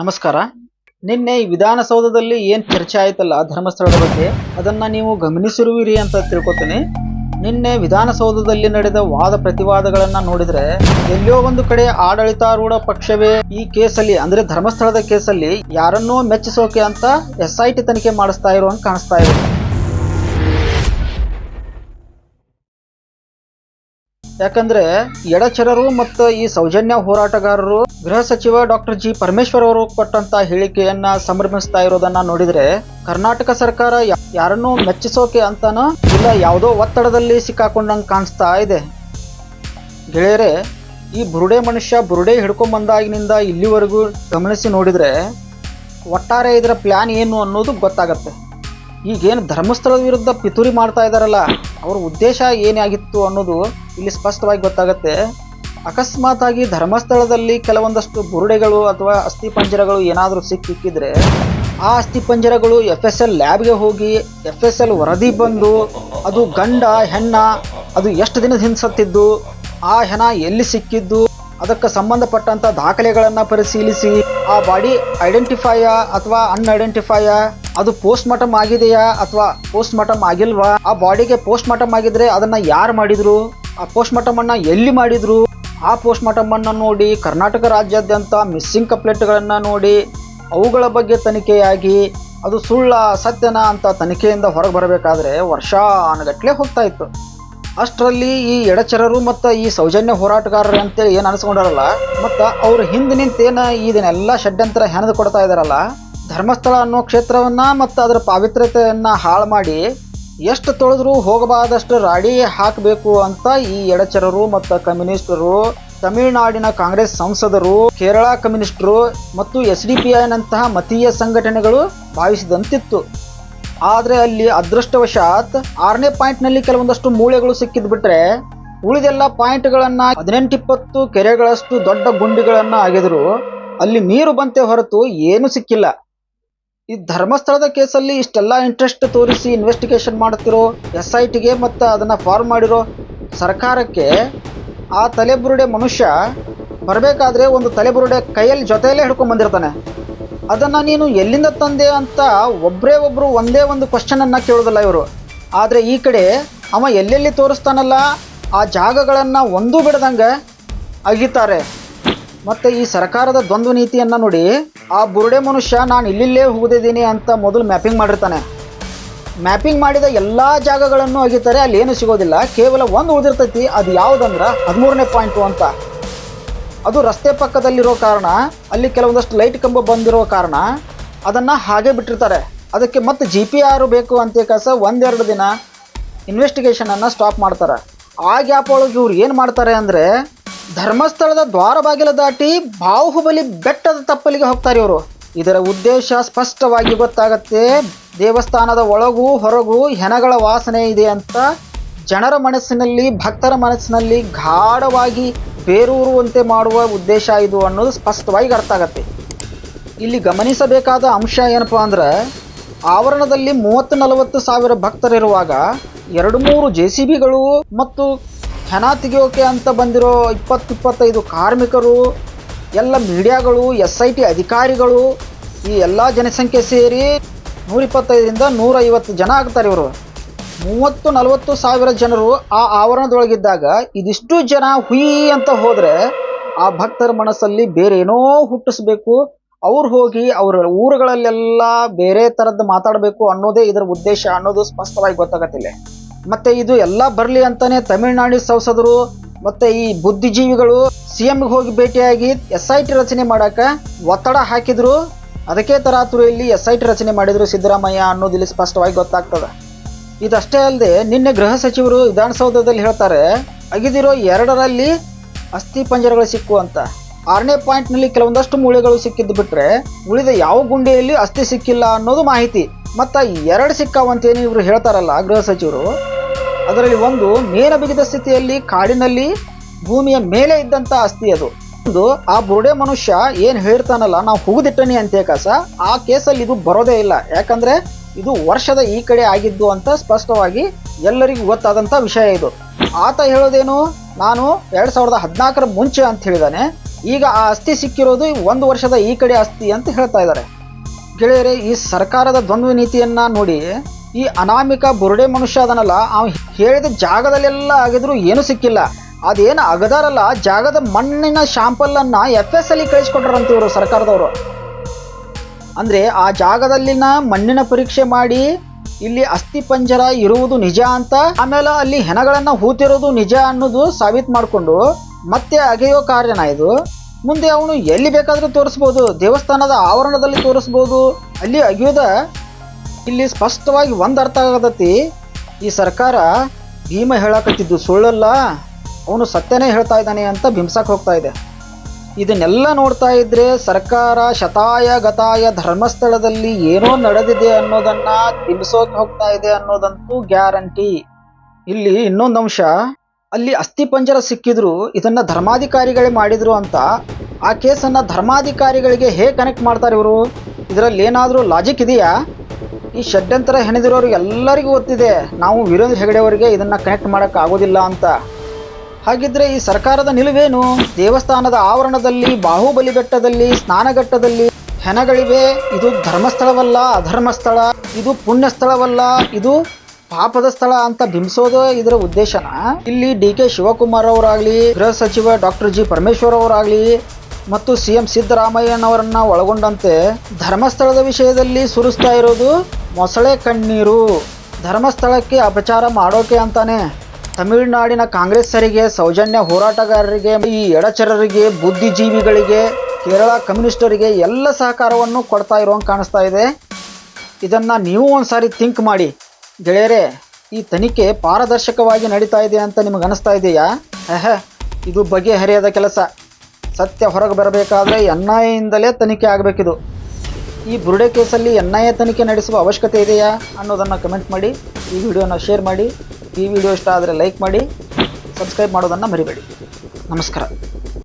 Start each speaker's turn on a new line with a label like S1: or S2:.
S1: ನಮಸ್ಕಾರ. ನಿನ್ನೆ ವಿಧಾನಸೌಧದಲ್ಲಿ ಏನು ಚರ್ಚೆ ಆಯ್ತಲ್ಲ ಧರ್ಮಸ್ಥಳದ ಬಗ್ಗೆ, ಅದನ್ನು ನೀವು ಗಮನಿಸಿರುವಿರಿ ಅಂತ ತಿಳ್ಕೊತೀನಿ. ನಿನ್ನೆ ವಿಧಾನಸೌಧದಲ್ಲಿ ನಡೆದ ವಾದ ಪ್ರತಿವಾದಗಳನ್ನು ನೋಡಿದರೆ ಎಲ್ಲೋ ಒಂದು ಕಡೆ ಆಡಳಿತಾರೂಢ ಪಕ್ಷವೇ ಈ ಕೇಸಲ್ಲಿ, ಅಂದರೆ ಧರ್ಮಸ್ಥಳದ ಕೇಸಲ್ಲಿ ಯಾರನ್ನೋ ಮೆಚ್ಚಿಸೋಕೆ ಅಂತ ಎಸ್ ಐ ಟಿ ತನಿಖೆ ಮಾಡಿಸ್ತಾ ಇರೋ ಕಾಣಿಸ್ತಾ ಇದೆ. ಯಾಕಂದ್ರೆ ಎಡಚರರು ಮತ್ತು ಈ ಸೌಜನ್ಯ ಹೋರಾಟಗಾರರು ಗೃಹ ಸಚಿವ ಡಾಕ್ಟರ್ ಜಿ ಪರಮೇಶ್ವರ್ ಅವರು ಕೊಟ್ಟಂತ ಹೇಳಿಕೆಯನ್ನ ಸಂಭ್ರಮಿಸ್ತಾ ಇರೋದನ್ನ ನೋಡಿದ್ರೆ ಕರ್ನಾಟಕ ಸರ್ಕಾರ ಯಾರನ್ನು ಮೆಚ್ಚಿಸೋಕೆ ಅಂತಾನೋ ಇಲ್ಲ, ಯಾವುದೋ ಒತ್ತಡದಲ್ಲಿ ಸಿಕ್ಕಾಕೊಂಡಂಗೆ ಕಾಣಿಸ್ತಾ ಇದೆ. ಗೆಳೆಯರೆ, ಈ ಬುರುಡೆ ಮನುಷ್ಯ ಬುರುಡೆ ಹಿಡ್ಕೊಂಡ್ ಬಂದಾಗಿನಿಂದ ಇಲ್ಲಿವರೆಗೂ ಗಮನಿಸಿ ನೋಡಿದ್ರೆ ಒಟ್ಟಾರೆ ಇದರ ಪ್ಲಾನ್ ಏನು ಅನ್ನೋದು ಗೊತ್ತಾಗತ್ತೆ. ಈಗೇನು ಧರ್ಮಸ್ಥಳದ ವಿರುದ್ಧ ಪಿತೂರಿ ಮಾಡ್ತಾ ಇದ್ದಾರಲ್ಲ ಅವ್ರ ಉದ್ದೇಶ ಏನಾಗಿತ್ತು ಅನ್ನೋದು ಇಲ್ಲಿ ಸ್ಪಷ್ಟವಾಗಿ ಗೊತ್ತಾಗತ್ತೆ. ಅಕಸ್ಮಾತಾಗಿ ಧರ್ಮಸ್ಥಳದಲ್ಲಿ ಕೆಲವೊಂದಷ್ಟು ಬುರುಡೆಗಳು ಅಥವಾ ಅಸ್ಥಿ ಪಂಜರಗಳು ಏನಾದರೂ ಸಿಕ್ಕಿಕ್ಕಿದ್ರೆ, ಆ ಅಸ್ಥಿ ಪಂಜರಗಳು ಎಫ್ ಎಸ್ ಎಲ್ ಲ್ಯಾಬ್ಗೆ ಹೋಗಿ ಎಫ್ ಎಸ್ ಎಲ್ ವರದಿ ಬಂದು, ಅದು ಗಂಡ, ಹೆಣ್ಣ, ಅದು ಎಷ್ಟು ದಿನದ ಹಿಂದೆ ಸತ್ತಿದ್ದು, ಆ ಹೆಣ ಎಲ್ಲಿ ಸಿಕ್ಕಿದ್ದು ಅದಕ್ಕೆ ಸಂಬಂಧಪಟ್ಟಂತ ದಾಖಲೆಗಳನ್ನು ಪರಿಶೀಲಿಸಿ, ಆ ಬಾಡಿ ಐಡೆಂಟಿಫೈಯ ಅಥವಾ ಅನ್ಐಡೆಂಟಿಫೈಯ ಅದು ಪೋಸ್ಟ್ ಮಾರ್ಟಮ್ ಆಗಿದೆಯಾ ಅಥವಾ ಪೋಸ್ಟ್ ಮಾರ್ಟಮ್ ಆಗಿಲ್ವಾ? ಆ ಬಾಡಿಗೆ ಪೋಸ್ಟ್ ಮಾರ್ಟಮ್ ಆಗಿದ್ರೆ ಅದನ್ನ ಯಾರು ಮಾಡಿದ್ರು? ಆ ಪೋಸ್ಟ್ ಮಾರ್ಟಮ್ ಅನ್ನ ಎಲ್ಲಿ ಮಾಡಿದ್ರು? ಆ ಪೋಸ್ಟ್ ಮಾರ್ಟಮನ್ನು ನೋಡಿ ಕರ್ನಾಟಕ ರಾಜ್ಯಾದ್ಯಂತ ಮಿಸ್ಸಿಂಗ್ ಕಂಪ್ಲೇಂಟ್ಗಳನ್ನು ನೋಡಿ ಅವುಗಳ ಬಗ್ಗೆ ತನಿಖೆಯಾಗಿ, ಅದು ಸುಳ್ಳ, ಸತ್ಯನ ಅಂತ ತನಿಖೆಯಿಂದ ಹೊರಗೆ ಬರಬೇಕಾದ್ರೆ ವರ್ಷಾನುಗಟ್ಲೆ ಹೋಗ್ತಾ ಇತ್ತು. ಅಷ್ಟರಲ್ಲಿ ಈ ಎಡಚರರು ಮತ್ತು ಈ ಸೌಜನ್ಯ ಹೋರಾಟಗಾರರು ಅಂತೇಳಿ ಏನು ಅನಿಸ್ಕೊಂಡಾರಲ್ಲ, ಮತ್ತು ಅವ್ರ ಹಿಂದೆ ನಿಂತೇನ ಇದನ್ನೆಲ್ಲ ಷಡ್ಯಂತರ ಹೆಣೆದು ಕೊಡ್ತಾ ಇದ್ದಾರಲ್ಲ ಧರ್ಮಸ್ಥಳ ಅನ್ನೋ ಕ್ಷೇತ್ರವನ್ನು ಮತ್ತು ಅದರ ಪಾವಿತ್ರ್ಯತೆಯನ್ನು ಹಾಳು ಮಾಡಿ ಎಷ್ಟು ತೊಳೆದ್ರೂ ಹೋಗಬಾರದಷ್ಟು ರಾಡಿ ಹಾಕಬೇಕು ಅಂತ ಈ ಎಡಚರರು ಮತ್ತು ಕಮ್ಯುನಿಸ್ಟರು, ತಮಿಳುನಾಡಿನ ಕಾಂಗ್ರೆಸ್ ಸಂಸದರು, ಕೇರಳ ಕಮ್ಯುನಿಸ್ಟರು ಮತ್ತು ಎಸ್ ಡಿ ಪಿ ಐನಂತಹ ಮತೀಯ ಸಂಘಟನೆಗಳು ಭಾವಿಸಿದಂತಿತ್ತು. ಆದರೆ ಅಲ್ಲಿ ಅದೃಷ್ಟವಶಾತ್ ಆರನೇ ಪಾಯಿಂಟ್ನಲ್ಲಿ ಕೆಲವೊಂದಷ್ಟು ಮೂಳೆಗಳು ಸಿಕ್ಕಿದ್ ಬಿಟ್ರೆ ಉಳಿದೆಲ್ಲ ಪಾಯಿಂಟ್ಗಳನ್ನ ಹದಿನೆಂಟಿಪ್ಪತ್ತು ಕೆರೆಗಳಷ್ಟು ದೊಡ್ಡ ಗುಂಡಿಗಳನ್ನು ಆಗಿದ್ರು ಅಲ್ಲಿ ನೀರು ಬಂತೆ ಹೊರತು ಏನು ಸಿಕ್ಕಿಲ್ಲ. ಈ ಧರ್ಮಸ್ಥಳದ ಕೇಸಲ್ಲಿ ಇಷ್ಟೆಲ್ಲ ಇಂಟ್ರೆಸ್ಟ್ ತೋರಿಸಿ ಇನ್ವೆಸ್ಟಿಗೇಷನ್ ಮಾಡುತ್ತಿರೋ ಎಸ್ ಐ ಟಿಗೆ ಮತ್ತು ಅದನ್ನು ಫಾರ್ಮ್ ಮಾಡಿರೋ ಸರ್ಕಾರಕ್ಕೆ ಆ ತಲೆಬುರುಡೆ ಮನುಷ್ಯ ಬರಬೇಕಾದ್ರೆ ಒಂದು ತಲೆಬುರುಡೆ ಕೈಯಲ್ಲಿ ಜೊತೆಯಲ್ಲೇ ಹಿಡ್ಕೊಂಡು ಬಂದಿರ್ತಾನೆ. ಅದನ್ನ ನೀನು ಎಲ್ಲಿಂದ ತಂದೆ ಅಂತ ಒಬ್ಬರೇ ಒಬ್ಬರು ಒಂದೇ ಒಂದು ಕ್ವಶನನ್ನು ಕೇಳೋದಲ್ಲ ಇವರು. ಆದರೆ ಈ ಕಡೆ ಅವ ಎಲ್ಲೆಲ್ಲಿ ತೋರಿಸ್ತಾನಲ್ಲ, ಆ ಜಾಗಗಳನ್ನು ಒಂದೂ ಬಿಡದಂಗೆ ಅಗಿತಾರೆ. ಮತ್ತು ಈ ಸರ್ಕಾರದ ದ್ವಂದ್ವ ನೀತಿಯನ್ನು ನೋಡಿ, ಆ ಬುರುಡೆ ಮನುಷ್ಯ ನಾನು ಇಲ್ಲಿಲ್ಲೇ ಹೋಗದಿದ್ದೀನಿ ಅಂತ ಮೊದಲು ಮ್ಯಾಪಿಂಗ್ ಮಾಡಿರ್ತಾನೆ. ಮ್ಯಾಪಿಂಗ್ ಮಾಡಿದ ಎಲ್ಲ ಜಾಗಗಳನ್ನು ಅಗಿತಾರೆ, ಅಲ್ಲಿ ಏನು ಸಿಗೋದಿಲ್ಲ. ಕೇವಲ ಒಂದು ಉಳಿದಿರ್ತೈತಿ ಅದು ಯಾವುದಂದ್ರೆ ಹದಿಮೂರನೇ ಪಾಯಿಂಟು ಅಂತ. ಅದು ರಸ್ತೆ ಪಕ್ಕದಲ್ಲಿರೋ ಕಾರಣ, ಅಲ್ಲಿ ಕೆಲವೊಂದಷ್ಟು ಲೈಟ್ ಕಂಬ ಬಂದಿರೋ ಕಾರಣ, ಅದನ್ನು ಹಾಗೆ ಬಿಟ್ಟಿರ್ತಾರೆ. ಅದಕ್ಕೆ ಮತ್ತೆ ಜಿ ಪಿ ಆರ್ ಬೇಕು ಅಂತ ಕಸ ಒಂದೆರಡು ದಿನ ಇನ್ವೆಸ್ಟಿಗೇಷನನ್ನು ಸ್ಟಾಪ್ ಮಾಡ್ತಾರೆ. ಆ ಗ್ಯಾಪ್ ಒಳಗೆ ಇವ್ರು ಏನು ಮಾಡ್ತಾರೆ ಅಂದರೆ, ಧರ್ಮಸ್ಥಳದ ದ್ವಾರ ಬಾಗಿಲ ದಾಟಿ ಬಾಹುಬಲಿ ಬೆಟ್ಟದ ತಪ್ಪಲಿಗೆ ಹೋಗ್ತಾರೆ ಇವರು. ಇದರ ಉದ್ದೇಶ ಸ್ಪಷ್ಟವಾಗಿ ಗೊತ್ತಾಗತ್ತೆ. ದೇವಸ್ಥಾನದ ಒಳಗೂ ಹೊರಗೂ ಹೆಣಗಳ ವಾಸನೆ ಇದೆ ಅಂತ ಜನರ ಮನಸ್ಸಿನಲ್ಲಿ, ಭಕ್ತರ ಮನಸ್ಸಿನಲ್ಲಿ ಗಾಢವಾಗಿ ಬೇರೂರುವಂತೆ ಮಾಡುವ ಉದ್ದೇಶ ಇದು ಅನ್ನೋದು ಸ್ಪಷ್ಟವಾಗಿ ಅರ್ಥ ಆಗತ್ತೆ. ಇಲ್ಲಿ ಗಮನಿಸಬೇಕಾದ ಅಂಶ ಏನಪ್ಪ ಅಂದ್ರೆ, ಆವರಣದಲ್ಲಿ ಮೂವತ್ತು ನಲವತ್ತು ಸಾವಿರ ಭಕ್ತರಿರುವಾಗ ಎರಡು ಮೂರು ಜೆ ಸಿ ಬಿಗಳು ಮತ್ತು ಹೆಣ ತೆಗೆಯೋಕೆ ಅಂತ ಬಂದಿರೋ ಇಪ್ಪತ್ತು ಇಪ್ಪತ್ತೈದು ಕಾರ್ಮಿಕರು, ಎಲ್ಲ ಮೀಡಿಯಾಗಳು, ಎಸ್ ಐ ಟಿ ಅಧಿಕಾರಿಗಳು, ಈ ಎಲ್ಲ ಜನಸಂಖ್ಯೆ ಸೇರಿ ನೂರಿಪ್ಪತ್ತೈದರಿಂದ ನೂರೈವತ್ತು ಜನ ಆಗ್ತಾರೆ ಇವರು. ಮೂವತ್ತು, ನಲವತ್ತು ಸಾವಿರ ಜನರು ಆ ಆವರಣದೊಳಗಿದ್ದಾಗ ಇದಿಷ್ಟು ಜನ ಹುಯಿ ಅಂತ ಹೋದ್ರೆ ಆ ಭಕ್ತರ ಮನಸ್ಸಲ್ಲಿ ಬೇರೆ ಏನೋ ಹುಟ್ಟಿಸ್ಬೇಕು. ಅವ್ರು ಹೋಗಿ ಅವ್ರ ಊರುಗಳಲ್ಲೆಲ್ಲ ಬೇರೆ ಥರದ್ದು ಮಾತಾಡಬೇಕು ಅನ್ನೋದೇ ಇದರ ಉದ್ದೇಶ ಅನ್ನೋದು ಸ್ಪಷ್ಟವಾಗಿ ಗೊತ್ತಾಗತ್ತಿಲ್ಲ. ಮತ್ತೆ ಇದು ಎಲ್ಲ ಬರಲಿ ಅಂತಾನೆ ತಮಿಳುನಾಡು ಸಂಸದರು ಮತ್ತೆ ಈ ಬುದ್ಧಿಜೀವಿಗಳು ಸಿ ಎಮ್ಗೆ ಹೋಗಿ ಭೇಟಿಯಾಗಿ ಎಸ್ ಐ ಟಿ ರಚನೆ ಮಾಡಕ ಒತ್ತಡ ಹಾಕಿದ್ರು. ಅದಕ್ಕೆ ತರಾತುರಿಯಲ್ಲಿ ಎಸ್ ಐ ಟಿ ರಚನೆ ಮಾಡಿದ್ರು ಸಿದ್ದರಾಮಯ್ಯ ಅನ್ನೋದು ಇಲ್ಲಿ ಸ್ಪಷ್ಟವಾಗಿ ಗೊತ್ತಾಗ್ತದೆ. ಇದಷ್ಟೇ ಅಲ್ಲದೆ ನಿನ್ನೆ ಗೃಹ ಸಚಿವರು ವಿಧಾನಸೌಧದಲ್ಲಿ ಹೇಳ್ತಾರೆ, ಅಗಿದಿರೋ ಎರಡರಲ್ಲಿ ಅಸ್ಥಿ ಪಂಜರಗಳು ಸಿಕ್ಕು ಅಂತ. ಆರನೇ ಪಾಯಿಂಟ್ನಲ್ಲಿ ಕೆಲವೊಂದಷ್ಟು ಮೂಳೆಗಳು ಸಿಕ್ಕಿದ್ದು ಬಿಟ್ಟರೆ ಉಳಿದ ಯಾವ ಗುಂಡಿಯಲ್ಲಿ ಅಸ್ಥಿ ಸಿಕ್ಕಿಲ್ಲ ಅನ್ನೋದು ಮಾಹಿತಿ. ಮತ್ತು ಎರಡು ಸಿಕ್ಕಾವಂತೇನು ಇವರು ಹೇಳ್ತಾರಲ್ಲ ಗೃಹ ಸಚಿವರು. ಅದರಲ್ಲಿ ಒಂದು, ನೇರ ಬಿಗಿದ ಸ್ಥಿತಿಯಲ್ಲಿ ಕಾಡಿನಲ್ಲಿ ಭೂಮಿಯ ಮೇಲೆ ಇದ್ದಂತ ಅಸ್ಥಿ ಅದು. ಒಂದು, ಆ ಬುರುಡೆ ಮನುಷ್ಯ ಏನು ಹೇಳ್ತಾನಲ್ಲ, ನಾವು ಹುಗುದಿಟ್ಟನಿ ಅಂತ ಕಸ, ಆ ಕೇಸಲ್ಲಿ ಇದು ಬರೋದೇ ಇಲ್ಲ. ಯಾಕಂದ್ರೆ ಇದು ವರ್ಷದ ಈ ಕಡೆ ಆಗಿದ್ದು ಅಂತ ಸ್ಪಷ್ಟವಾಗಿ ಎಲ್ಲರಿಗೂ ಗೊತ್ತಾದಂಥ ವಿಷಯ ಇದು. ಆತ ಹೇಳೋದೇನು? ನಾನು ಎರಡ್ ಸಾವಿರದ ಹದಿನಾಲ್ಕರ ಮುಂಚೆ ಅಂತ ಹೇಳಿದಾನೆ. ಈಗ ಆ ಅಸ್ಥಿ ಸಿಕ್ಕಿರೋದು ಒಂದು ವರ್ಷದ ಈ ಕಡೆ ಅಸ್ಥಿ ಅಂತ ಹೇಳ್ತಾ ಇದ್ದಾರೆ. ಗೆಳೆಯರೆ, ಈ ಸರ್ಕಾರದ ದ್ವಂದ್ವ ನೀತಿಯನ್ನ ನೋಡಿ ಈ ಅನಾಮಿಕ ಬುರುಡೆ ಮನುಷ್ಯ ಅದನಲ್ಲ, ಅವ ಹೇಳಿದ ಜಾಗದಲ್ಲೆಲ್ಲ ಆಗಿದ್ರು ಏನೂ ಸಿಕ್ಕಿಲ್ಲ. ಅದೇನು ಅಗದಾರಲ್ಲ, ಜಾಗದ ಮಣ್ಣಿನ ಶಾಂಪಲ್ ಅನ್ನ ಎಫ್ ಎಸ್ ಅಲ್ಲಿ ಕಳಿಸ್ಕೊಟ್ರಂತ ಇವರು ಸರ್ಕಾರದವರು. ಅಂದ್ರೆ ಆ ಜಾಗದಲ್ಲಿನ ಮಣ್ಣಿನ ಪರೀಕ್ಷೆ ಮಾಡಿ ಇಲ್ಲಿ ಅಸ್ಥಿ ಪಂಜರ ಇರುವುದು ನಿಜ ಅಂತ, ಆಮೇಲೆ ಅಲ್ಲಿ ಹೆಣಗಳನ್ನ ಹೂತಿರೋದು ನಿಜ ಅನ್ನೋದು ಸಾಬೀತು ಮಾಡಿಕೊಂಡು ಮತ್ತೆ ಅಗೆಯೋ ಕಾರ್ಯನ ಇದು. ಮುಂದೆ ಅವನು ಎಲ್ಲಿ ಬೇಕಾದರೂ ತೋರಿಸ್ಬೋದು, ದೇವಸ್ಥಾನದ ಆವರಣದಲ್ಲಿ ತೋರಿಸ್ಬೋದು, ಅಲ್ಲಿ ಅಗಿಯೋದ ಇಲ್ಲಿ ಸ್ಪಷ್ಟವಾಗಿ ಒಂದು ಅರ್ಥ ಆಗತೈತಿ. ಈ ಸರ್ಕಾರ ಭೀಮ ಹೇಳಕತ್ತಿದ್ದು ಸುಳ್ಳಲ್ಲ, ಅವನು ಸತ್ಯನೇ ಹೇಳ್ತಾ ಇದ್ದಾನೆ ಅಂತ ಬಿಂಸಕ್ಕೆ ಹೋಗ್ತಾ ಇದೆ. ಇದನ್ನೆಲ್ಲ ನೋಡ್ತಾ ಇದ್ರೆ ಸರ್ಕಾರ ಶತಾಯ ಗತಾಯ ಧರ್ಮಸ್ಥಳದಲ್ಲಿ ಏನೋ ನಡೆದಿದೆ ಅನ್ನೋದನ್ನ ತಿಳಿಸೋಕೆ ಹೋಗ್ತಾ ಇದೆ ಅನ್ನೋದಂತೂ ಗ್ಯಾರಂಟಿ. ಇಲ್ಲಿ ಇನ್ನೊಂದು ಅಂಶ, ಅಲ್ಲಿ ಅಸ್ಥಿಪಂಜರ ಸಿಕ್ಕಿದ್ರು, ಇದನ್ನ ಧರ್ಮಾಧಿಕಾರಿಗಳೇ ಮಾಡಿದ್ರು ಅಂತ. ಆ ಕೇಸನ್ನ ಧರ್ಮಾಧಿಕಾರಿಗಳಿಗೆ ಹೇಗೆ ಕನೆಕ್ಟ್ ಮಾಡ್ತಾರೆ ಇವರು? ಇದರಲ್ಲಿ ಏನಾದರೂ ಲಾಜಿಕ್ ಇದೆಯಾ? ಈ ಷಡ್ಯಂತರ ಹೆಣೆದಿರೋರು ಎಲ್ಲರಿಗೂ ಗೊತ್ತಿದೆ, ನಾವು ವೀರೇಂದ್ರ ಹೆಗಡೆಯವರಿಗೆ ಇದನ್ನ ಕನೆಕ್ಟ್ ಮಾಡೋಕ್ಕಾಗೋದಿಲ್ಲ ಅಂತ. ಹಾಗಿದ್ರೆ ಈ ಸರ್ಕಾರದ ನಿಲುವೇನು? ದೇವಸ್ಥಾನದ ಆವರಣದಲ್ಲಿ, ಬಾಹುಬಲಿ ಬೆಟ್ಟದಲ್ಲಿ ಸ್ನಾನಘಟ್ಟದಲ್ಲಿ ಹೆನಗಳಿವೆ ಇದು ಧರ್ಮಸ್ಥಳವಲ್ಲ, ಅಧರ್ಮಸ್ಥಳ. ಇದು ಪುಣ್ಯ ಸ್ಥಳವಲ್ಲ ಇದು ಪಾಪದ ಸ್ಥಳ ಅಂತ ಬಿಂಬಿಸೋದು ಇದರ ಉದ್ದೇಶನ? ಇಲ್ಲಿ ಡಿ ಕೆ ಶಿವಕುಮಾರ್ ಅವರಾಗ್ಲಿ, ಗೃಹ ಸಚಿವ ಡಾಕ್ಟರ್ ಜಿ ಪರಮೇಶ್ವರ್ ಅವರಾಗ್ಲಿ ಮತ್ತು ಸಿ ಎಂ ಸಿದ್ದರಾಮಯ್ಯನವರನ್ನ ಒಳಗೊಂಡಂತೆ ಧರ್ಮಸ್ಥಳದ ವಿಷಯದಲ್ಲಿ ಸುರಿಸ್ತಾ ಇರೋದು ಮೊಸಳೆ ಕಣ್ಣೀರು. ಧರ್ಮಸ್ಥಳಕ್ಕೆ ಅಪಚಾರ ಮಾಡೋಕೆ ಅಂತಾನೆ. ತಮಿಳುನಾಡಿನ ಕಾಂಗ್ರೆಸ್ಸರಿಗೆ ಸೌಜನ್ಯ ಹೋರಾಟಗಾರರಿಗೆ ಈ ಎಡಚರರಿಗೆ, ಬುದ್ಧಿಜೀವಿಗಳಿಗೆ, ಕೇರಳ ಕಮ್ಯುನಿಸ್ಟರಿಗೆ ಎಲ್ಲ ಸಹಕಾರವನ್ನು ಕೊಡ್ತಾ ಇರೋಂಗೆ ಕಾಣಿಸ್ತಾ ಇದೆ. ಇದನ್ನು ನೀವು ಒಂದ್ಸಾರಿ ಥಿಂಕ್ ಮಾಡಿ. ಗೆಳೆಯರೇ, ಈ ತನಿಖೆ ಪಾರದರ್ಶಕವಾಗಿ ನಡೀತಾ ಇದೆ ಅಂತ ನಿಮಗೆ ಅನಿಸ್ತಾ ಇದೆಯಾ? ಅಹ ಇದು ಬಗೆಹರಿಯದ ಕೆಲಸ. ಸತ್ಯ ಹೊರಗೆ ಬರಬೇಕಾದ್ರೆ ಎನ್ ಐ ಎಯಿಂದಲೇ ತನಿಖೆ ಆಗಬೇಕಿದು. ಈ ಬುರುಡೆ ಕೇಸಲ್ಲಿ ಎನ್ ಐ ಎ ತನಿಖೆ ನಡೆಸುವ ಅವಶ್ಯಕತೆ ಇದೆಯಾ ಅನ್ನೋದನ್ನು ಕಮೆಂಟ್ ಮಾಡಿ, ಈ ವಿಡಿಯೋನ ಶೇರ್ ಮಾಡಿ. ಈ ವಿಡಿಯೋ ಇಷ್ಟ ಆದರೆ ಲೈಕ್ ಮಾಡಿ ಸಬ್ಸ್ಕ್ರೈಬ್ ಮಾಡೋದನ್ನು ಮರಿಬೇಡಿ. ನಮಸ್ಕಾರ.